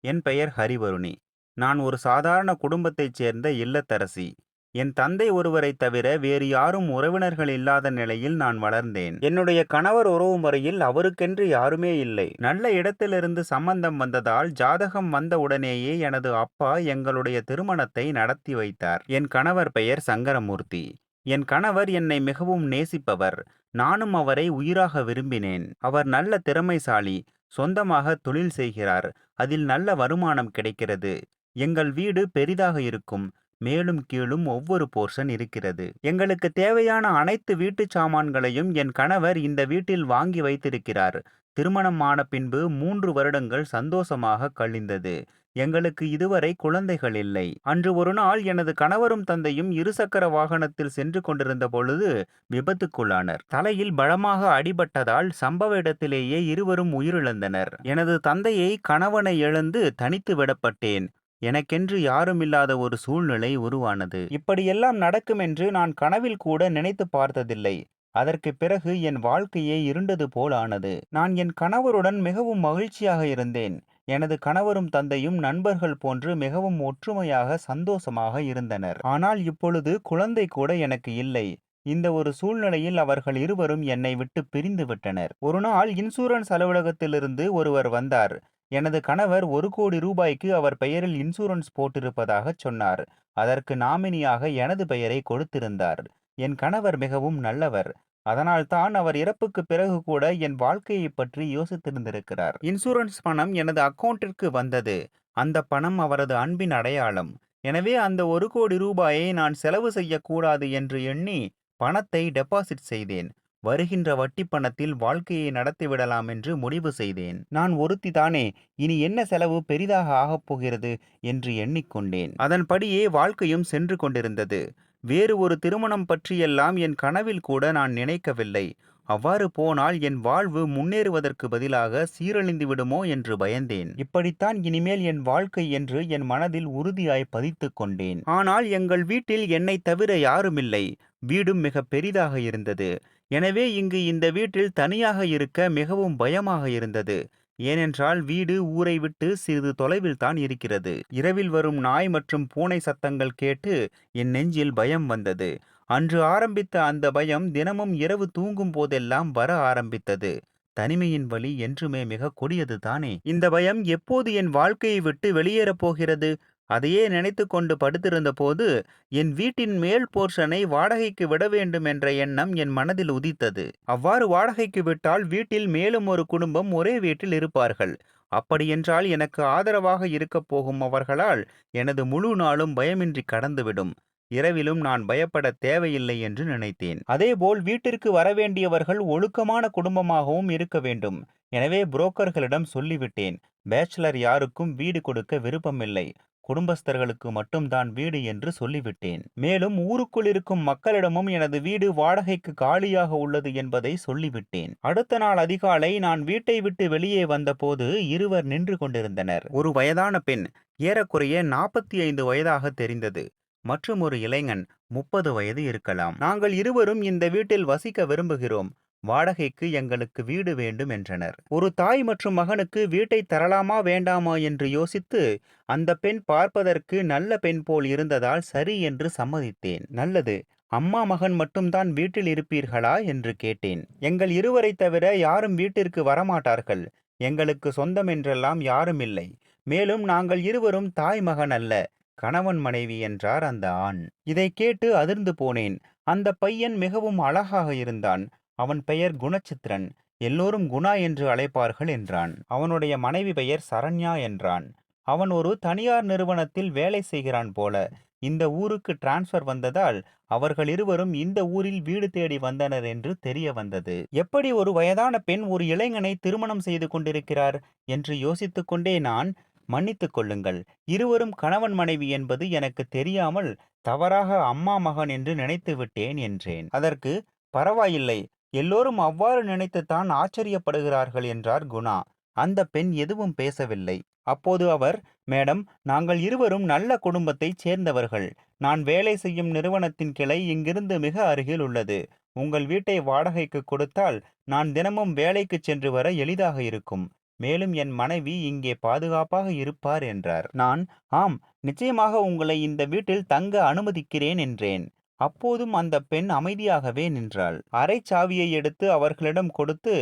என் பெயர் ஹரிவருணி. நான் ஒரு சாதாரண குடும்பத்தைச் சேர்ந்த இல்லத்தரசி. என் தந்தை ஒருவரைத் தவிர வேறு யாரும் உறவினர்கள் இல்லாத நிலையில் நான் வளர்ந்தேன். என்னுடைய கணவர் உறவு முறையில் அவருக்கென்று யாருமே இல்லை. நல்ல இடத்திலிருந்து சம்பந்தம் வந்ததால் ஜாதகம் வந்த உடனேயே எனது அப்பா எங்களுடைய திருமணத்தை நடத்தி வைத்தார். என் கணவர் பெயர் சங்கரமூர்த்தி. என் கணவர் என்னை மிகவும் நேசிப்பவர். நானும் அவரை உயிராக விரும்பினேன். அவர் நல்ல திறமைசாலி. சொந்தமாக தொழில் செய்கிறார். அதில் நல்ல வருமானம் கிடைக்கிறது. எங்கள் வீடு பெரிதாக இருக்கும். மேலும் கீழும் ஒவ்வொரு போர்ஷன் இருக்கிறது. எங்களுக்கு தேவையான அனைத்து வீட்டுச் சாமான்களையும் என் கணவர் இந்த வீட்டில் வாங்கி வைத்திருக்கிறார். திருமணம் ஆன பின்பு மூன்று வருடங்கள் சந்தோஷமாக கழிந்தது. எங்களுக்கு இதுவரை குழந்தைகள் இல்லை. அன்று ஒரு நாள் எனது கணவரும் தந்தையும் இருசக்கர வாகனத்தில் சென்று கொண்டிருந்த பொழுது விபத்துக்குள்ளானர். தலையில் பலமாக அடிபட்டதால் சம்பவ இடத்திலேயே இருவரும் உயிரிழந்தனர். எனது தந்தையை கணவனை இழந்து தனித்து விடப்பட்டேன். எனக்கென்று யாருமில்லாத ஒரு சூழ்நிலை உருவானது. இப்படியெல்லாம் நடக்கும் என்று நான் கனவில் கூட நினைத்து பார்த்ததில்லை. அதற்கு பிறகு என் வாழ்க்கையே இருண்டது போல் ஆனது நான் என் கணவருடன் மிகவும் மகிழ்ச்சியாக இருந்தேன். எனது கணவரும் தந்தையும் நண்பர்கள் போன்று மிகவும் ஒற்றுமையாக சந்தோஷமாக இருந்தனர். ஆனால் இப்பொழுது குழந்தை கூட எனக்கு இல்லை. இந்த ஒரு சூழ்நிலையில் அவர்கள் இருவரும் என்னை விட்டு பிரிந்து விட்டனர். ஒரு நாள் இன்சூரன்ஸ் அலுவலகத்திலிருந்து ஒருவர் வந்தார். எனது கணவர் ஒரு கோடி ரூபாய்க்கு அவர் பெயரில் இன்சூரன்ஸ் போட்டிருப்பதாக சொன்னார். அதற்கு நாமினியாக எனது பெயரை கொடுத்திருந்தார். என் கணவர் மிகவும் நல்லவர். அதனால்தான் அவர் இறப்புக்கு பிறகு கூட என் வாழ்க்கையை பற்றி யோசித்திருந்திருக்கிறார். இன்சூரன்ஸ் பணம் எனது அக்கவுண்டிற்கு வந்தது. அந்த பணம் அவரது அன்பின் அடையாளம். எனவே அந்த ஒரு கோடி ரூபாயை நான் செலவு செய்யக்கூடாது என்று எண்ணி பணத்தை டெபாசிட் செய்தேன். வருகின்ற வட்டி பணத்தில் வாழ்க்கையை நடத்திவிடலாம் என்று முடிவு செய்தேன். நான் ஒருத்தி தானே இனி என்ன செலவு பெரிதாக ஆகப் போகிறது? என்று எண்ணிக்கொண்டேன் அதன்படியே வாழ்க்கையும் சென்று கொண்டிருந்தது. வேறு ஒரு திருமணம் பற்றியெல்லாம் என் கனவில் கூட நான் நினைக்கவில்லை. அவ்வாறு போனால் என் வாழ்வு முன்னேறுவதற்கு பதிலாக சீரழிந்து விடுமோ என்று பயந்தேன். இப்படித்தான் இனிமேல் என் வாழ்க்கை என்று என் மனதில் உறுதியாய் பதித்துக் கொண்டேன். ஆனால் எங்கள் வீட்டில் என்னை தவிர யாருமில்லை. வீடும் மிக பெரிதாக இருந்தது. எனவே இங்கு இந்த வீட்டில் தனியாக இருக்க மிகவும் பயமாக இருந்தது. ஏனென்றால் வீடு ஊரை விட்டு சிறிது தொலைவில் தான் இருக்கிறது. இரவில் வரும் நாய் மற்றும் பூனை சத்தங்கள் கேட்டு என் நெஞ்சில் பயம் வந்தது. அன்று ஆரம்பித்த அந்த பயம் தினமும் இரவு தூங்கும் போதெல்லாம் வர ஆரம்பித்தது. தனிமையின் வழி என்றுமே மிக கொடியது தானே? இந்த பயம் எப்போது என் வாழ்க்கையை விட்டு வெளியேறப் போகிறது? அதையே நினைத்து கொண்டு படுத்திருந்த போது என் வீட்டின் மேல் போர்ஷனை வாடகைக்கு விட வேண்டும் என்ற எண்ணம் என் மனதில் உதித்தது. அவ்வாறு வாடகைக்கு விட்டால் வீட்டில் மேலும் ஒரு குடும்பம் ஒரே வீட்டில் இருப்பார்கள். அப்படியென்றால் எனக்கு ஆதரவாக இருக்கப் போகும் அவர்களால் எனது முழு நாளும் பயமின்றி கடந்துவிடும். இரவிலும் நான் பயப்பட தேவையில்லை என்று நினைத்தேன். அதேபோல் வீட்டிற்கு வரவேண்டியவர்கள் ஒழுக்கமான குடும்பமாகவும் இருக்க வேண்டும். எனவே புரோக்கர்களிடம் சொல்லிவிட்டேன். பேச்சுலர் யாருக்கும் வீடு கொடுக்க விருப்பமில்லை. குடும்பஸ்தர்களுக்கு மட்டும்தான் வீடு என்று சொல்லிவிட்டேன். மேலும் ஊருக்குள் இருக்கும் மக்களிடமும் எனது வீடு வாடகைக்கு காலியாக உள்ளது என்பதை சொல்லிவிட்டேன். அடுத்த நாள் அதிகாலை நான் வீட்டை விட்டு வெளியே வந்தபோது இருவர் நின்று கொண்டிருந்தனர். ஒரு வயதான பெண் ஏறக்குறைய நாற்பத்தி ஐந்து வயதாக தெரிந்தது. மற்றும் ஒரு இளைஞன் முப்பது வயது இருக்கலாம். நாங்கள் இருவரும் இந்த வீட்டில் வசிக்க விரும்புகிறோம். வாடகைக்கு எங்களுக்கு வீடு வேண்டும் என்றனர். ஒரு தாய் மற்றும் மகனுக்கு வீட்டை தரலாமா வேண்டாமா என்று யோசித்து அந்த பெண் பார்ப்பதற்கு நல்ல பெண் போல் இருந்ததால் சரி என்று சம்மதித்தேன். நல்லது அம்மா மகன் மட்டும்தான் வீட்டில் இருப்பீர்களா என்று கேட்டேன். எங்கள் இருவரை தவிர யாரும் வீட்டிற்கு வரமாட்டார்கள். எங்களுக்கு சொந்தம் என்றெல்லாம் யாரும் இல்லை. மேலும் நாங்கள் இருவரும் தாய் மகன் அல்ல கணவன் மனைவி என்றார் அந்த ஆண். இதை கேட்டு அதிர்ந்து போனேன். அந்த பையன் மிகவும் அழகாக இருந்தான். அவன் பெயர் குணச்சித்திரன் எல்லோரும் குணா என்று அழைப்பார்கள் என்றான். அவனுடைய மனைவி பெயர் சரண்யா என்றான். அவன் ஒரு தனியார் நிறுவனத்தில் வேலை செய்கிறான் போல. இந்த ஊருக்கு டிரான்ஸ்ஃபர் வந்ததால் அவர்கள் இருவரும் இந்த ஊரில் வீடு தேடி வந்தனர் என்று தெரிய வந்தது. எப்படி ஒரு வயதான பெண் ஒரு இளைஞனை திருமணம் செய்து கொண்டிருக்கிறார்? என்று யோசித்துக்கொண்டே நான் மன்னித்துக் கொள்ளுங்கள். இருவரும் கணவன் மனைவி என்பது எனக்கு தெரியாமல் தவறாக அம்மா மகன் என்று நினைத்து விட்டேன் என்றேன். அதற்கு பரவாயில்லை. எல்லோரும் அவ்வாறு நினைத்துத்தான் ஆச்சரியப்படுகிறார்கள் என்றார் குணா. அந்த பெண் எதுவும் பேசவில்லை. அப்போது அவர் மேடம் நாங்கள் இருவரும் நல்ல குடும்பத்தைச் சேர்ந்தவர்கள். நான் வேலை செய்யும் நிறுவனத்தின் கிளை இங்கிருந்து மிக அருகில் உள்ளது. உங்கள் வீட்டை வாடகைக்கு கொடுத்தால் நான் தினமும் வேலைக்கு சென்று வர எளிதாக இருக்கும். மேலும் என் மனைவி இங்கே பாதுகாப்பாக இருப்பார் என்றார். நான்? ஆம். நிச்சயமாக உங்களை இந்த வீட்டில் தங்க அனுமதிக்கிறேன் என்றேன். அப்போதும் அந்த பெண் அமைதியாகவே நின்றாள். அரை சாவியை எடுத்து அவர்களிடம் கொடுத்து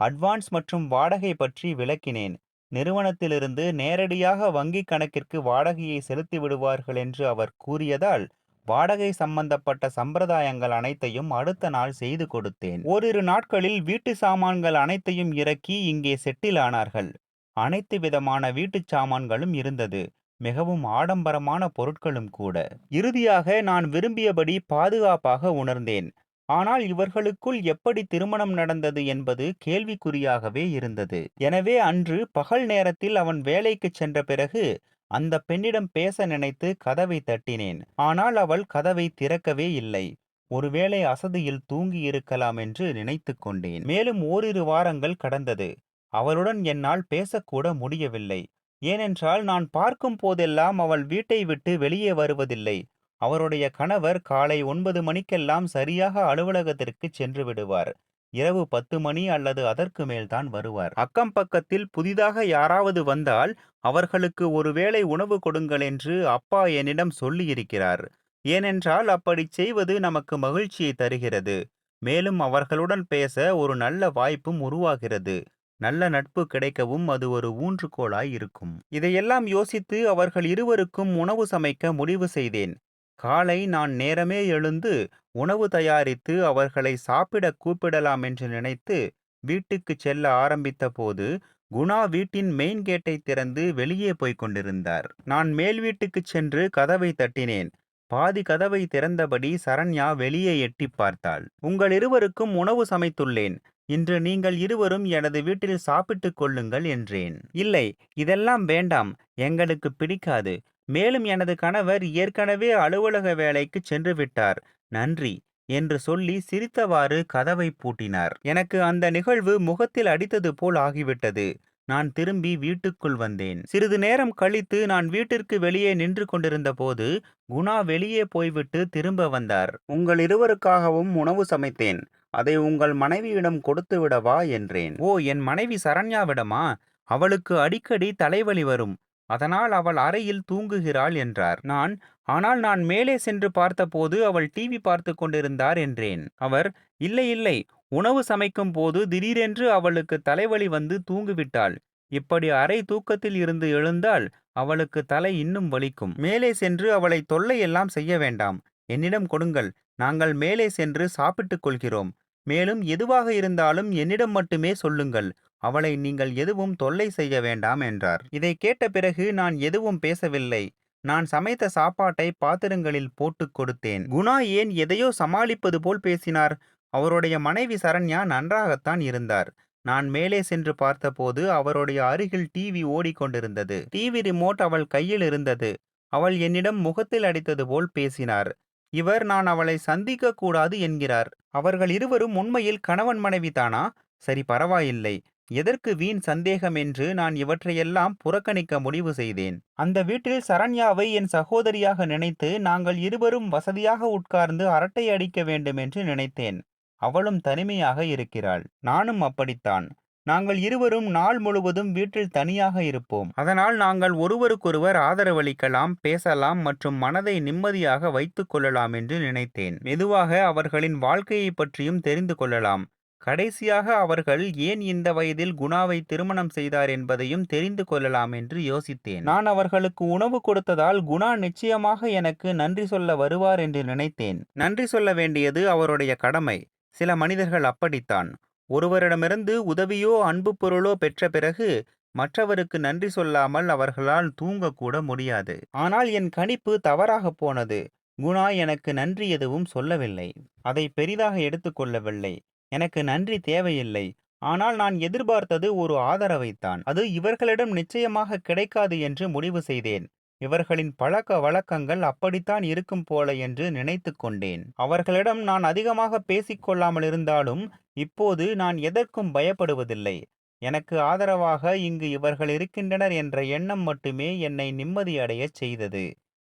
அட்வான்ஸ் மற்றும் வாடகை பற்றி விளக்கினேன். நிறுவனத்திலிருந்து நேரடியாக வங்கிக் கணக்கிற்கு வாடகையை செலுத்தி விடுவார்கள் என்று அவர் கூறியதால் வாடகை சம்பந்தப்பட்ட சம்பிரதாயங்கள் அனைத்தையும் அடுத்த நாள் செய்து கொடுத்தேன். ஓரிரு நாட்களில் வீட்டு சாமான்கள் அனைத்தையும் இறக்கி இங்கே செட்டில் ஆனார்கள். அனைத்து விதமான வீட்டுச் சாமான்களும் இருந்தது. மிகவும் ஆடம்பரமான பொருட்களும் கூட. இறுதியாக நான் விரும்பியபடி பாதுகாப்பாக உணர்ந்தேன். ஆனால் இவர்களுக்குள் எப்படி திருமணம் நடந்தது என்பது கேள்விக்குறியாகவே இருந்தது. எனவே அன்று பகல் நேரத்தில் அவன் வேலைக்குச் சென்ற பிறகு அந்த பெண்ணிடம் பேச நினைத்து கதவை தட்டினேன். ஆனால் அவள் கதவை திறக்கவே இல்லை. ஒருவேளை அசதியில் தூங்கி இருக்கலாம் என்று நினைத்துக் கொண்டேன். மேலும் ஓரிரு வாரங்கள் கடந்தது. அவளுடன் என்னால் பேசக்கூட முடியவில்லை. ஏனென்றால் நான் பார்க்கும் போதெல்லாம் அவள் வீட்டை விட்டு வெளியே வருவதில்லை. அவருடைய கணவர் காலை ஒன்பது மணிக்கெல்லாம் சரியாக அலுவலகத்திற்கு சென்று விடுவார். இரவு பத்து மணி அல்லது அதற்கு மேல்தான் வருவார். அக்கம் பக்கத்தில் புதிதாக யாராவது வந்தால் அவர்களுக்கு ஒருவேளை உணவு கொடுங்கள் என்று அப்பா என்னிடம் சொல்லியிருக்கிறார். ஏனென்றால் அப்படிச் செய்வது நமக்கு மகிழ்ச்சியை தருகிறது. மேலும் அவர்களுடன் பேச ஒரு நல்ல வாய்ப்பும் உருவாகிறது. நல்ல நட்பு கிடைக்கவும் அது ஒரு ஊன்றுகோலாய் இருக்கும். இதையெல்லாம் யோசித்து அவர்கள் இருவருக்கும் உணவு சமைக்க முடிவு செய்தேன். காலை நான் நேரமே எழுந்து உணவு தயாரித்து அவர்களை சாப்பிட கூப்பிடலாம் என்று நினைத்து வீட்டுக்கு செல்ல ஆரம்பித்த போது குணா வீட்டின் மெயின் கேட்டை திறந்து வெளியே போய்க் கொண்டிருந்தார். நான் மேல் வீட்டுக்குச் சென்று கதவை தட்டினேன். பாதி கதவை திறந்தபடி சரண்யா வெளியே எட்டிப் பார்த்தாள். உங்கள் இருவருக்கும் உணவு சமைத்துள்ளேன். இன்று நீங்கள் இருவரும் எனது வீட்டில் சாப்பிட்டுக் கொள்ளுங்கள் என்றேன். இல்லை இதெல்லாம் வேண்டாம் எங்களுக்கு பிடிக்காது. மேலும் எனது கணவர் ஏற்கனவே அலுவலக வேலைக்கு சென்று விட்டார் நன்றி என்று சொல்லி சிரித்தவாறு கதவை பூட்டினார். எனக்கு அந்த நிகழ்வு முகத்தில் அடித்தது போல் ஆகிவிட்டது. நான் திரும்பி வீட்டுக்குள் வந்தேன். சிறிது நேரம் கழித்து நான் வீட்டிற்கு வெளியே நின்று கொண்டிருந்த போது குணா வெளியே போய்விட்டு திரும்ப வந்தார். உங்கள் இருவருக்காகவும் உணவு சமைத்தேன். அதை உங்கள் மனைவியிடம் கொடுத்து விடவா? என்றேன். ஓ என் மனைவி சரண்யாவிடமா அவளுக்கு அடிக்கடி தலைவலி வரும். அதனால் அவள் அறையில் தூங்குகிறாள் என்றார். நான் ஆனால் நான் மேலே சென்று பார்த்தபோது அவள் டிவி பார்த்து கொண்டிருந்தார் என்றேன். அவர் இல்லை இல்லை. உணவு சமைக்கும் போது திடீரென்று அவளுக்கு தலைவலி வந்து தூங்கிவிட்டாள். இப்படி அரை தூக்கத்தில் இருந்து எழுந்தால் அவளுக்கு தலை இன்னும் வலிக்கும். மேலே சென்று அவளை தொல்லை எல்லாம் செய்ய வேண்டாம். என்னிடம் கொடுங்கள். நாங்கள் மேலே சென்று சாப்பிட்டுக் கொள்கிறோம். மேலும் எதுவாக இருந்தாலும் என்னிடம் மட்டுமே சொல்லுங்கள். அவளை நீங்கள் எதுவும் தொல்லை செய்ய வேண்டாம் என்றார். இதை கேட்ட பிறகு நான் எதுவும் பேசவில்லை. நான் சமைத்த சாப்பாட்டை பாத்திரங்களில் போட்டுக் கொடுத்தேன். குணா ஏன் எதையோ சமாளிப்பது போல் பேசினார். அவருடைய மனைவி சரண்யா நன்றாகத்தான் இருந்தார். நான் மேலே சென்று பார்த்தபோது அவருடைய அருகில் டிவி ஓடிக்கொண்டிருந்தது. டிவி ரிமோட் அவள் கையில் இருந்தது. அவள் என்னிடம் முகத்தில் அடித்தது போல் பேசினார். இவர் நான் அவளை சந்திக்க கூடாது என்கிறார். அவர்கள் இருவரும் உண்மையில் கணவன் மனைவி தானா? சரி பரவாயில்லை. எதற்கு வீண் சந்தேகம் என்று நான் இவற்றையெல்லாம் புறக்கணிக்க முடிவு செய்தேன். அந்த வீட்டில் சரண்யாவை என் சகோதரியாக நினைத்து நாங்கள் இருவரும் வசதியாக உட்கார்ந்து அரட்டை அடிக்க வேண்டும் என்று நினைத்தேன். அவளும் தனிமையாக இருக்கிறாள். நானும் அப்படித்தான். நாங்கள் இருவரும் நாள் முழுவதும் வீட்டில் தனியாக இருப்போம். அதனால் நாங்கள் ஒருவருக்கொருவர் ஆதரவளிக்கலாம் பேசலாம் மற்றும் மனதை நிம்மதியாக வைத்துக் கொள்ளலாம் என்று நினைத்தேன். மெதுவாக அவர்களின் வாழ்க்கையை பற்றியும் தெரிந்து கொள்ளலாம். கடைசியாக அவர்கள் ஏன் இந்த வயதில் குணாவை திருமணம் செய்தார் என்பதையும் தெரிந்து கொள்ளலாம் என்று யோசித்தேன். நான் அவர்களுக்கு உணவு கொடுத்ததால் குணா நிச்சயமாக எனக்கு நன்றி சொல்ல வருவார் என்று நினைத்தேன். நன்றி சொல்ல வேண்டியது அவருடைய கடமை. சில மனிதர்கள் அப்படித்தான். ஒருவரிடமிருந்து உதவியோ அன்பு பொருளோ பெற்ற பிறகு மற்றவருக்கு நன்றி சொல்லாமல் அவர்களால் தூங்கக்கூட முடியாது. ஆனால் என் கணிப்பு தவறாக போனது. குணா எனக்கு நன்றி எதுவும் சொல்லவில்லை. அதை பெரிதாக எடுத்துக்கொள்ளவில்லை எனக்கு நன்றி தேவையில்லை. ஆனால் நான் எதிர்பார்த்தது ஒரு ஆதரவைத்தான். அது இவர்களிடம் நிச்சயமாக கிடைக்காது என்று முடிவு செய்தேன். இவர்களின் பழக்க வழக்கங்கள் அப்படித்தான் இருக்கும் போல என்று நினைத்து கொண்டேன். அவர்களிடம் நான் அதிகமாக பேசிக்கொள்ளாமல் இருந்தாலும் இப்போது நான் எதற்கும் பயப்படுவதில்லை. எனக்கு ஆதரவாக இங்கு இவர்கள் இருக்கின்றனர் என்ற எண்ணம் மட்டுமே என்னை நிம்மதியடையச் செய்தது.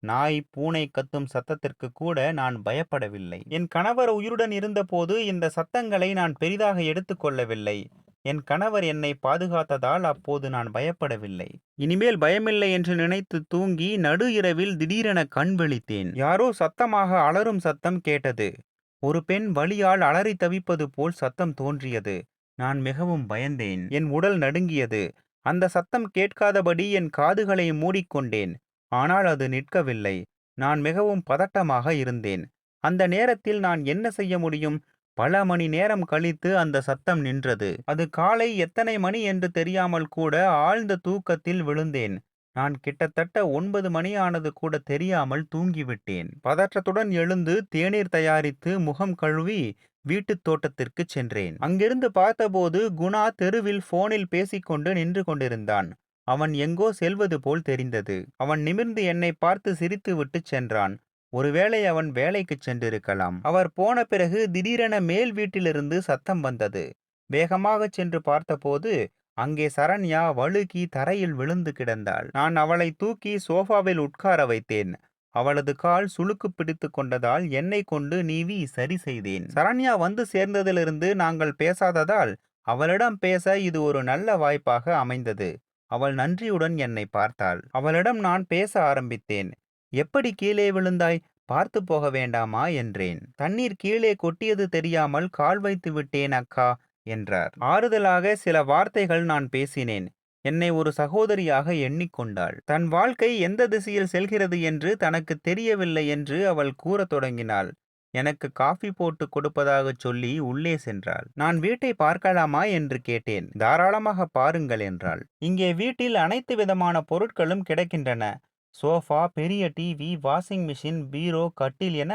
நாய் பூனை கத்தும் சத்தத்திற்கு கூட நான் பயப்படவில்லை. என் கணவர் உயிருடன் இருந்தபோது இந்த சத்தங்களை நான் பெரிதாக எடுத்துக்கொள்ளவில்லை என் கணவர் என்னை பாதுகாத்ததால் அப்போது நான் பயப்படவில்லை. இனிமேல் பயமில்லை என்று நினைத்து தூங்கி நடு இரவில் திடீரென கண் விழித்தேன். யாரோ சத்தமாக அலறும் சத்தம் கேட்டது. ஒரு பெண் வலியால் அலறி தவிப்பது போல் சத்தம் தோன்றியது. நான் மிகவும் பயந்தேன். என் உடல் நடுங்கியது. அந்த சத்தம் கேட்காதபடி என் காதுகளை மூடிக்கொண்டேன். ஆனால் அது நிற்கவில்லை. நான் மிகவும் பதட்டமாக இருந்தேன். அந்த நேரத்தில் நான் என்ன செய்ய முடியும்? பல மணி நேரம் கழித்து அந்த சத்தம் நின்றது. அது காலை எத்தனை மணி என்று தெரியாமல் கூட ஆழ்ந்த தூக்கத்தில் விழுந்தேன். நான் கிட்டத்தட்ட ஒன்பது மணியானது கூட தெரியாமல் தூங்கிவிட்டேன் பதற்றத்துடன் எழுந்து தேநீர் தயாரித்து முகம் கழுவி வீட்டுத் தோட்டத்திற்கு சென்றேன். அங்கிருந்து பார்த்தபோது குணா தெருவில் போனில் பேசிக்கொண்டு நின்று கொண்டிருந்தான். அவன் எங்கோ செல்வது போல் தெரிந்தது. அவன் நிமிர்ந்து என்னை பார்த்து சிரித்துவிட்டு சென்றான். ஒருவேளை அவன் வேலைக்குச் சென்றிருக்கலாம். அவர் போன பிறகு திடீரென மேல் வீட்டிலிருந்து சத்தம் வந்தது. வேகமாகச் சென்று பார்த்தபோது அங்கே சரண்யா வழுக்கி தரையில் விழுந்து கிடந்தாள். நான் அவளை தூக்கி சோஃபாவில் உட்கார வைத்தேன். அவளது கால் சுளுக்கு பிடித்து கொண்டதால் என்னை கொண்டு நீவி சரி செய்தேன். சரண்யா வந்து சேர்ந்ததிலிருந்து நாங்கள் பேசாததால் அவளிடம் பேச இது ஒரு நல்ல வாய்ப்பாக அமைந்தது. அவள் நன்றியுடன் என்னை பார்த்தாள். அவளிடம் நான் பேச ஆரம்பித்தேன். எப்படி கீழே விழுந்தாய்? பார்த்து போக வேண்டாமா? என்றேன். தண்ணீர் கீழே கொட்டியது தெரியாமல் கால் வைத்து விட்டேன் அக்கா என்றார். ஆறுதலாக சில வார்த்தைகள் நான் பேசினேன். என்னை ஒரு சகோதரியாக எண்ணிக்கொண்டாள். தன் வாழ்க்கை எந்த திசையில் செல்கிறது என்று தனக்கு தெரியவில்லை என்று அவள் கூறத் தொடங்கினாள். எனக்கு காஃபி போட்டு கொடுப்பதாகச் சொல்லி உள்ளே சென்றாள். நான் வீட்டை பார்க்கலாமா? என்று கேட்டேன். தாராளமாக பாருங்கள் என்றாள். இங்கே வீட்டில் அனைத்து விதமான பொருட்களும் கிடைக்கின்றன. சோஃபா பெரிய டிவி வாஷிங் மிஷின் பீரோ கட்டில் என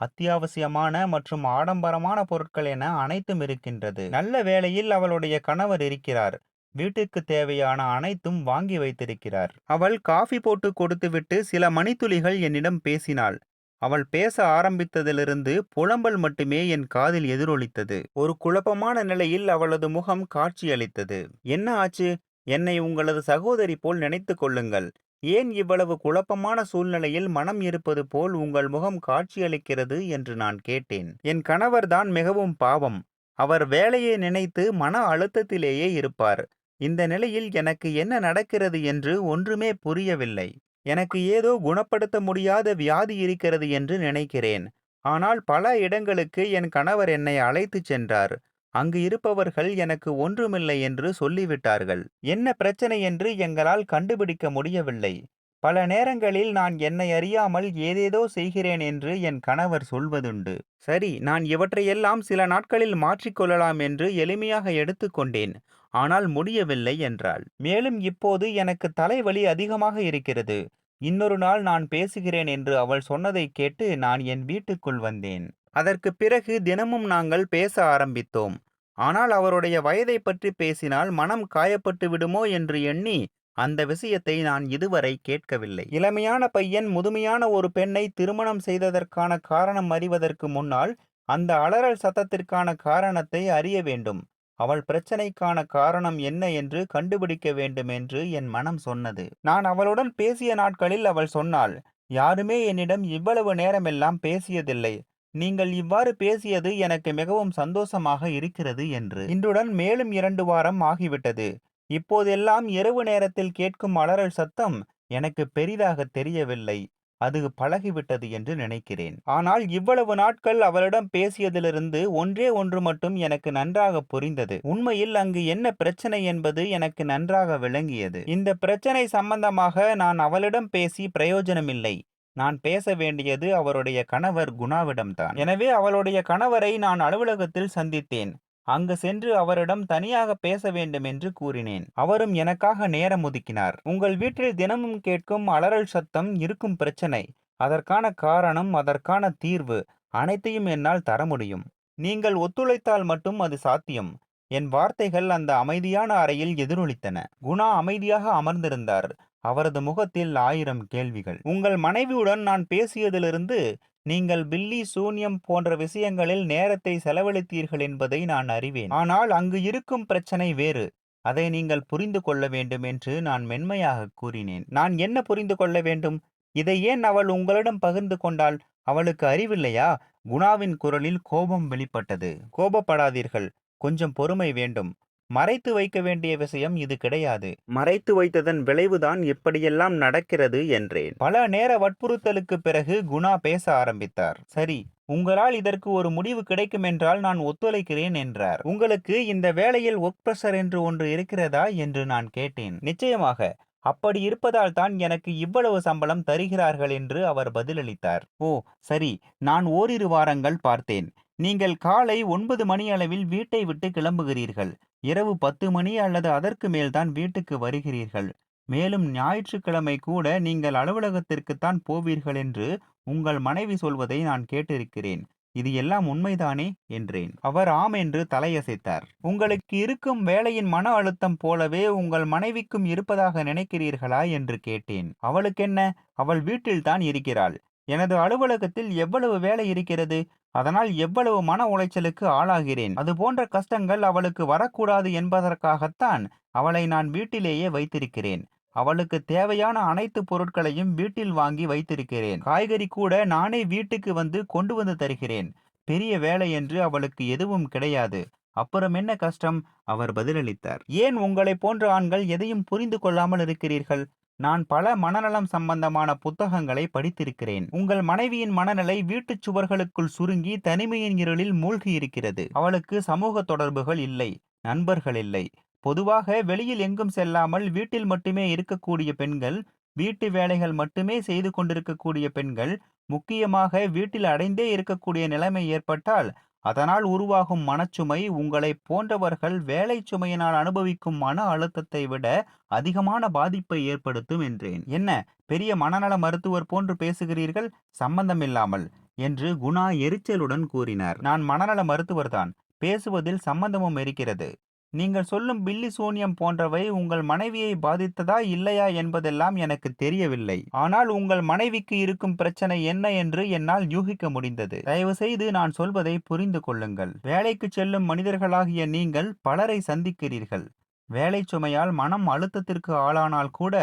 அத்தியாவசியமான மற்றும் ஆடம்பரமான பொருட்கள் என அனைத்தும் இருக்கின்றது. நல்ல வேளையில் அவளுடைய கணவர் இருக்கிறார். வீட்டுக்கு தேவையான அனைத்தும் வாங்கி வைத்திருக்கிறார். அவள் காஃபி போட்டு கொடுத்துவிட்டு சில மணித்துளிகள் என்னிடம் பேசினாள். அவள் பேச ஆரம்பித்ததிலிருந்து புலம்பல் மட்டுமே என் காதில் எதிரொலித்தது. ஒரு குழப்பமான நிலையில் அவளது முகம் காட்சியளித்தது. என்ன ஆச்சு? என்னை உங்களது சகோதரி போல் நினைத்து கொள்ளுங்கள். ஏன் இவ்வளவு குழப்பமான சூழ்நிலையில் மனம் இருப்பது போல் உங்கள் முகம் காட்சியளிக்கிறது என்று நான் கேட்டேன். என் கணவர்தான் மிகவும் பாவம். அவர் வேலையை நினைத்து மன அழுத்தத்திலேயே இருப்பார். இந்த நிலையில் எனக்கு என்ன நடக்கிறது என்று ஒன்றுமே புரியவில்லை. எனக்கு ஏதோ குணப்படுத்த முடியாத வியாதி இருக்கிறது என்று நினைக்கிறேன். ஆனால் பல இடங்களுக்கு என் கணவர் என்னை அழைத்துச் சென்றார். அங்கு இருப்பவர்கள் எனக்கு ஒன்றுமில்லை என்று சொல்லிவிட்டார்கள். என்ன பிரச்சனை என்று எங்களால் கண்டுபிடிக்க முடியவில்லை. பல நேரங்களில் நான் என்னை அறியாமல் ஏதேதோ செய்கிறேன் என்று என் கணவர் சொல்வதுண்டு. சரி நான் இவற்றையெல்லாம் சில நாட்களில் மாற்றிக்கொள்ளலாம் என்று எளிமையாக எடுத்துக்கொண்டேன் ஆனால் முடியவில்லை என்றாள். மேலும் இப்போது எனக்கு தலைவலி அதிகமாக இருக்கிறது. இன்னொரு நாள் நான் பேசுகிறேன் என்று அவள் சொன்னதை கேட்டு நான் என் வீட்டுக்குள் வந்தேன். அதற்கு பிறகு தினமும் நாங்கள் பேச ஆரம்பித்தோம். ஆனால் அவருடைய வயதை பற்றி பேசினால் மனம் காயப்பட்டு விடுமோ என்று எண்ணி அந்த விஷயத்தை நான் இதுவரை கேட்கவில்லை. இளமையான பையன் முதுமையான ஒரு பெண்ணை திருமணம் செய்ததற்கான காரணம் அறிவதற்கு முன்னால் அந்த அலறல் சத்தத்திற்கான காரணத்தை அறிய வேண்டும். அவள் பிரச்சனைக்கான காரணம் என்ன என்று கண்டுபிடிக்க வேண்டும் என்று என் மனம் சொன்னது. நான் அவளுடன் பேசிய நாட்களில் அவள் சொன்னாள் யாருமே என்னிடம் இவ்வளவு நேரமெல்லாம் பேசியதில்லை. நீங்கள் இவ்வாறு பேசியது எனக்கு மிகவும் சந்தோஷமாக இருக்கிறது என்று. இன்றுடன் மேலும் இரண்டு வாரம் ஆகிவிட்டது. இப்போதெல்லாம் இரவு நேரத்தில் கேட்கும் அலறல் சத்தம் எனக்கு பெரிதாக தெரியவில்லை. அது பழகிவிட்டது என்று நினைக்கிறேன். ஆனால் இவ்வளவு நாட்கள் அவளிடம் பேசியதிலிருந்து ஒன்றே ஒன்று மட்டும் எனக்கு நன்றாக புரிந்தது. உண்மையில் அங்கு என்ன பிரச்சனை என்பது எனக்கு நன்றாக விளங்கியது. இந்த பிரச்சனை சம்பந்தமாக நான் அவளிடம் பேசி பிரயோஜனமில்லை. நான் பேச வேண்டியது அவருடைய கணவர் குணாவிடம்தான். எனவே அவளுடைய கணவரை நான் அலுவலகத்தில் சந்தித்தேன். அங்கு சென்று அவரிடம் தனியாக பேச வேண்டும் என்று கூறினேன். அவரும் எனக்காக நேரம் ஒதுக்கினார். உங்கள் வீட்டில் தினமும் கேட்கும் அலறல் சத்தம் இருக்கும் பிரச்சனை. அதற்கான காரணம் அதற்கான தீர்வு அனைத்தையும் என்னால் தர முடியும். நீங்கள் ஒத்துழைத்தால் மட்டும் அது சாத்தியம். என் வார்த்தைகள் அந்த அமைதியான அறையில் எதிரொலித்தன. குணா அமைதியாக அமர்ந்திருந்தார். அவரது முகத்தில் ஆயிரம் கேள்விகள். உங்கள் மனைவியுடன் நான் பேசியதிலிருந்து நீங்கள் பில்லி சூன்யம் போன்ற விஷயங்களில் நேரத்தை செலவழித்தீர்கள் என்பதை நான் அறிவேன். ஆனால் அங்கு இருக்கும் பிரச்சனை வேறு. அதை நீங்கள் புரிந்து கொள்ள வேண்டும் என்று நான் மென்மையாக கூறினேன். நான் என்ன புரிந்து கொள்ள வேண்டும்? இதை ஏன் அவள் உங்களிடம் பகிர்ந்து கொண்டால் அவளுக்கு அறிவில்லையா? குணாவின் குரலில் கோபம் வெளிப்பட்டது. கோபப்படாதீர்கள். கொஞ்சம் பொறுமை வேண்டும். மறைத்து வைக்க வேண்டிய விஷயம் இது கிடையாது. மறைத்து வைத்ததன் விளைவுதான் இப்படியெல்லாம் நடக்கிறது என்றேன். பல நேர வற்புறுத்தலுக்கு பிறகு குணா பேச ஆரம்பித்தார். சரி உங்களால் இதற்கு ஒரு முடிவு கிடைக்கும் என்றால் நான் ஒத்துழைக்கிறேன் என்றார். உங்களுக்கு இந்த வேளையில் ஒர்க் ப்ரெஷர் என்று ஒன்று இருக்கிறதா என்று நான் கேட்டேன். நிச்சயமாக அப்படி இருப்பதால் தான் எனக்கு இவ்வளவு சம்பளம் தருகிறார்கள் என்று அவர் பதிலளித்தார். ஓ சரி நான் ஓரிரு வாரங்கள் பார்த்தேன். நீங்கள் காலை ஒன்பது மணி அளவில் வீட்டை விட்டு கிளம்புகிறீர்கள். இரவு பத்து மணி அல்லது அதற்கு மேல்தான் வீட்டுக்கு வருகிறீர்கள். மேலும் ஞாயிற்றுக்கிழமை கூட நீங்கள் அலுவலகத்திற்குத்தான் போவீர்கள் என்று உங்கள் மனைவி சொல்வதை நான் கேட்டிருக்கிறேன். இது எல்லாம் உண்மைதானே? என்றேன். அவர் ஆம் என்று தலையசைத்தார். உங்களுக்கு இருக்கும் வேலையின் மன அழுத்தம் போலவே உங்கள் மனைவிக்கும் இருப்பதாக நினைக்கிறீர்களா என்று கேட்டேன். அவளுக்கென்ன? அவள் வீட்டில்தான் இருக்கிறாள். எனது அலுவலகத்தில் எவ்வளவு வேலை இருக்கிறது? அதனால் எவ்வளவு மன உளைச்சலுக்கு ஆளாகிறேன்? அது போன்ற கஷ்டங்கள் அவளுக்கு வரக்கூடாது என்பதற்காகத்தான் அவளை நான் வீட்டிலேயே வைத்திருக்கிறேன். அவளுக்கு தேவையான அனைத்து பொருட்களையும் வீட்டில் வாங்கி வைத்திருக்கிறேன். காய்கறி கூட நானே வீட்டுக்கு வந்து கொண்டு வந்து தருகிறேன். பெரிய வேலை என்று அவளுக்கு எதுவும் கிடையாது. அப்புறம் என்ன கஷ்டம்? அவர் பதிலளித்தார். ஏன் உங்களைப் போன்ற ஆண்கள் எதையும் புரிந்து கொள்ளாமல் இருக்கிறீர்கள்? நான் பல மனநலம் சம்பந்தமான புத்தகங்களை படித்திருக்கிறேன். உங்கள் மனைவியின் மனநிலை வீட்டுச் சுவர்களுக்குள் சுருங்கி தனிமையின் இருளில் மூழ்கி இருக்கிறது அவளுக்கு சமூக தொடர்புகள் இல்லை நண்பர்கள் இல்லை. பொதுவாக வெளியில் எங்கும் செல்லாமல் வீட்டில் மட்டுமே இருக்கக்கூடிய பெண்கள் வீட்டு வேலைகள் மட்டுமே செய்து கொண்டிருக்கக்கூடிய பெண்கள் முக்கியமாக வீட்டில் அடைந்தே இருக்கக்கூடிய நிலைமை ஏற்பட்டால் அதனால் உருவாகும் மனச்சுமை உங்களை போன்றவர்கள் வேலை சுமையினால் அனுபவிக்கும் மன அழுத்தத்தை விட அதிகமான பாதிப்பை ஏற்படுத்தும் என்றேன். என்ன? பெரிய மனநல மருத்துவர் போன்று பேசுகிறீர்கள்? சம்பந்தமில்லாமல் என்று குணா எரிச்சலுடன் கூறினார். நான் மனநல மருத்துவர்தான். பேசுவதில் சம்பந்தமும் இருக்கிறது. நீங்கள் சொல்லும் பில்லி சூனியம் போன்றவை உங்கள் மனைவியை பாதித்ததா இல்லையா என்பதெல்லாம் எனக்கு தெரியவில்லை. ஆனால் உங்கள் மனைவிக்கு இருக்கும் பிரச்சனை என்ன என்று என்னால் யூகிக்க முடிந்தது. தயவு செய்து நான் சொல்வதை புரிந்து கொள்ளுங்கள். வேலைக்கு செல்லும் மனிதர்களாகிய நீங்கள் பலரை சந்திக்கிறீர்கள். வேலை சுமையால் மனம் அழுத்தத்திற்கு ஆளானால் கூட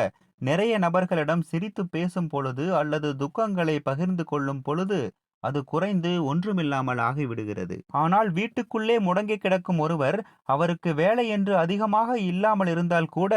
நிறைய நபர்களிடம் சிரித்து பேசும் பொழுது அல்லது துக்கங்களை பகிர்ந்து கொள்ளும் பொழுது அது குறைந்து ஒன்றுமில்லாமல் ஆகிவிடுகிறது. ஆனால் வீட்டுக்குள்ளே முடங்கி கிடக்கும் ஒருவர் அவருக்கு வேலை என்று அதிகமாக இல்லாமல் இருந்தால் கூட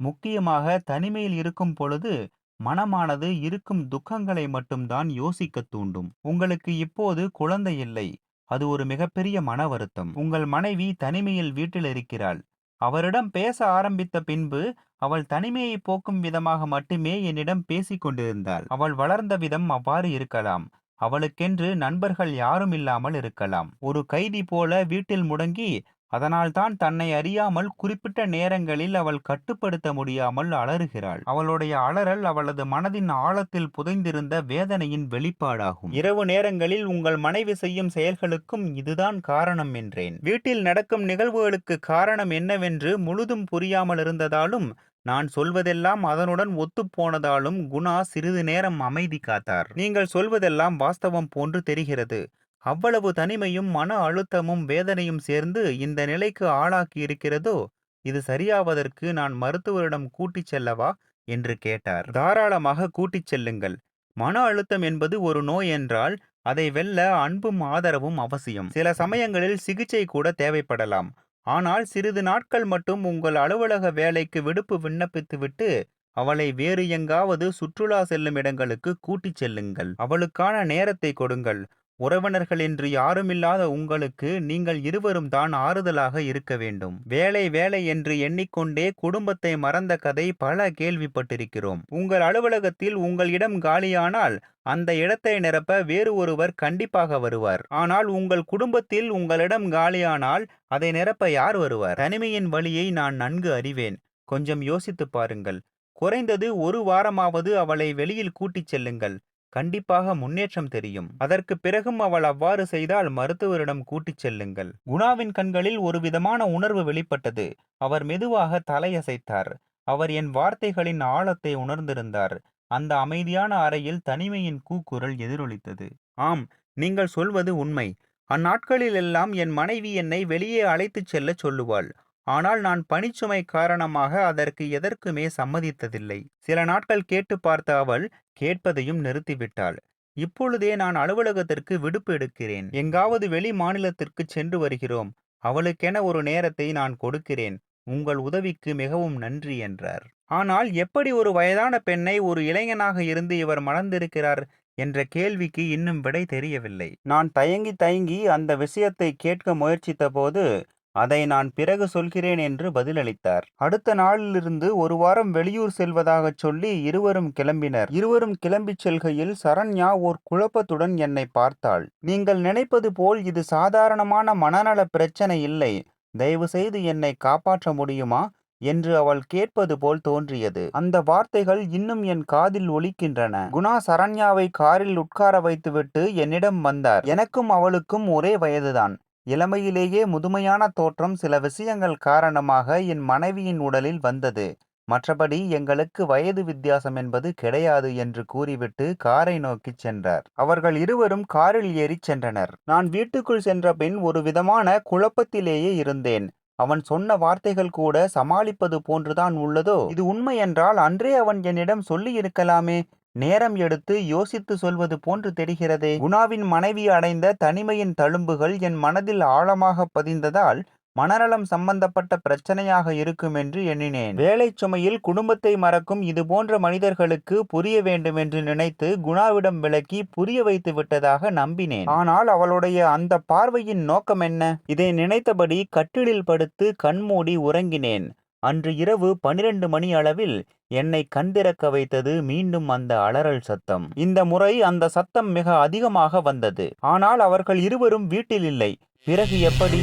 முக்கியமாக தனிமையில் இருக்கும் பொழுது மனமானது இருக்கும் துக்கங்களை மட்டும்தான் யோசிக்க தூண்டும். உங்களுக்கு இப்போது குழந்தை இல்லை. அது ஒரு மிகப்பெரிய மன வருத்தம். உங்கள் மனைவி தனிமையில் வீட்டில் இருக்கிறாள். அவரிடம் பேச ஆரம்பித்த பின்பு அவள் தனிமையை போக்கும் விதமாக மட்டுமே என்னிடம் பேசிக் கொண்டிருந்தாள். அவள் வளர்ந்த விதம் அவ்வாறு இருக்கலாம். அவளுக்கென்று நண்பர்கள் யாரும் இல்லாமல் இருக்கலாம். ஒரு கைதி போல வீட்டில் முடங்கி அதனால்தான் தன்னை அறியாமல் குறிப்பிட்ட நேரங்களில் அவள் கட்டுப்படுத்த முடியாமல் அலறுகிறாள். அவளுடைய அலறல் அவளது மனதின் ஆழத்தில் புதைந்திருந்த வேதனையின் வெளிப்பாடாகும். இரவு நேரங்களில் உங்கள் மனைவி செய்யும் செயல்களுக்கும் இதுதான் காரணம் என்றேன். வீட்டில் நடக்கும் நிகழ்வுகளுக்கு காரணம் என்னவென்று முழுதும் புரியாமல் இருந்ததாலும் நான் சொல்வதெல்லாம் அதனுடன் ஒத்துப்போனதாலும் குணா சிறிது நேரம் அமைதி காத்தார். நீங்கள் சொல்வதெல்லாம் வாஸ்தவம் போன்று தெரிகிறது. அவ்வளவு தனிமையும் மன அழுத்தமும் வேதனையும் சேர்ந்து இந்த நிலைக்கு ஆளாக்கி இருக்கிறதோ? இது சரியாவதற்கு நான் மருத்துவரிடம் கூட்டிச் செல்லவா? என்று கேட்டார். தாராளமாக கூட்டிச் செல்லுங்கள். மன அழுத்தம் என்பது ஒரு நோய் என்றால் அதை வெல்ல அன்பும் ஆதரவும் அவசியம். சில சமயங்களில் சிகிச்சை கூட தேவைப்படலாம். ஆனால் சிறிது நாட்கள் மட்டும் உங்கள் அலுவலக வேலைக்கு விடுப்பு விண்ணப்பித்துவிட்டு அவளை வேறு எங்காவது சுற்றுலா செல்லும் இடங்களுக்கு கூட்டிச் செல்லுங்கள். அவளுக்கான நேரத்தை கொடுங்கள். உறவினர்கள் என்று யாருமில்லாத உங்களுக்கு நீங்கள் இருவரும் தான் ஆறுதலாக இருக்க வேண்டும். வேலை வேலை என்று எண்ணிக்கொண்டே குடும்பத்தை மறந்த கதை பல கேள்விப்பட்டிருக்கிறோம். உங்கள் அலுவலகத்தில் உங்கள் இடம் காலியானால் அந்த இடத்தை நிரப்ப வேறு ஒருவர் கண்டிப்பாக வருவார். ஆனால் உங்கள் குடும்பத்தில் உங்களிடம் காலியானால் அதை நிரப்ப யார் வருவார்? தனிமையின் வழியை நான் நன்கு அறிவேன். கொஞ்சம் யோசித்து பாருங்கள். குறைந்தது ஒரு வாரமாவது அவளை வெளியில் கூட்டிச் செல்லுங்கள். கண்டிப்பாக முன்னேற்றம் தெரியும். அதற்கு பிறகும் அவள் அவ்வாறு செய்தால் மருத்துவரிடம் கூட்டிச் செல்லுங்கள். குணாவின் கண்களில் ஒரு விதமான உணர்வு வெளிப்பட்டது. அவர் மெதுவாக தலையசைத்தார். அவர் என் வார்த்தைகளின் ஆழத்தை உணர்ந்திருந்தார். அந்த அமைதியான அறையில் தனிமையின் கூக்குரல் எதிரொலித்தது. ஆம் நீங்கள் சொல்வது உண்மை. அந்நாட்களிலெல்லாம் என் மனைவி என்னை வெளியே அழைத்துச் செல்லச் சொல்லுவாள். ஆனால் நான் பணிச்சுமை காரணமாக அதற்கு எதற்குமே சம்மதித்ததில்லை. சில நாட்கள் கேட்டு பார்த்த அவள் கேட்பதையும் நிறுத்திவிட்டாள். இப்பொழுதே நான் அலுவலகத்திற்கு விடுப்பு எடுக்கிறேன். எங்காவது வெளி மாநிலத்திற்கு சென்று வருகிறோம். அவளுக்கென ஒரு நேரத்தை நான் கொடுக்கிறேன். உங்கள் உதவிக்கு மிகவும் நன்றி என்றார். ஆனால் எப்படி ஒரு வயதான பெண்ணை ஒரு இளைஞனாக இருந்து இவர் மணந்திருக்கிறார்? என்ற கேள்விக்கு இன்னும் விடை தெரியவில்லை. நான் தயங்கி தயங்கி அந்த விஷயத்தை கேட்க முயற்சித்தபோது அதை நான் பிறகு சொல்கிறேன் என்று பதிலளித்தார். அடுத்த நாளிலிருந்து ஒரு வாரம் வெளியூர் செல்வதாகச் சொல்லி இருவரும் கிளம்பினர். இருவரும் கிளம்பிச் செல்கையில் சரண்யா ஓர் குழப்பத்துடன் என்னை பார்த்தாள். நீங்கள் நினைப்பது போல் இது சாதாரணமான மனநல பிரச்சனை இல்லை. தயவு செய்து என்னை காப்பாற்ற முடியுமா? என்று அவள் கேட்பது போல் தோன்றியது. அந்த வார்த்தைகள் இன்னும் என் காதில் ஒலிக்கின்றன. குணா சரண்யாவை காரில் உட்கார வைத்துவிட்டு என்னிடம் வந்தார். எனக்கும் அவளுக்கும் ஒரே வயதுதான். இளமையிலேயே முதுமையான தோற்றம் சில விஷயங்கள் காரணமாக என் மனைவியின் உடலில் வந்தது. மற்றபடி எங்களுக்கு வயது வித்தியாசம் என்பது கிடையாது என்று கூறிவிட்டு காரை நோக்கிச் சென்றார். அவர்கள் இருவரும் காரில் ஏறிச் சென்றனர். நான் வீட்டுக்குள் சென்ற பின் ஒரு விதமான குழப்பத்திலேயே இருந்தேன். அவன் சொன்ன வார்த்தைகள் கூட சமாளிப்பது போன்றுதான் உள்ளதோ? இது உண்மை என்றால் அன்றே அவன் என்னிடம் சொல்லி இருக்கலாமே நேரம் எடுத்து யோசித்து சொல்வது போன்று தெரிகிறது. குணாவின் மனைவி அடைந்த தனிமையின் தழும்புகள் என் மனதில் ஆழமாக பதிந்ததால் மனநலம் சம்பந்தப்பட்ட பிரச்சனையாக இருக்கும் என்று எண்ணினேன். வேலை சுமையில் குடும்பத்தை மறக்கும் இது போன்ற மனிதர்களுக்கு புரிய வேண்டும் என்று நினைத்து குணாவிடம் விளக்கி புரிய வைத்து விட்டதாக நம்பினேன். ஆனால் அவளுடைய அந்த பார்வையின் நோக்கம் என்ன? இதை நினைத்தபடி கட்டிலில் படுத்து கண்மூடி உறங்கினேன். அன்று இரவு பனிரெண்டு மணி அளவில் என்னை கண்திறக்க வைத்தது மீண்டும் அந்த அலறல் சத்தம். இந்த முறை அந்த சத்தம் மிக அதிகமாக வந்தது. ஆனால் அவர்கள் இருவரும் வீட்டில் இல்லை. பிறகு எப்படி?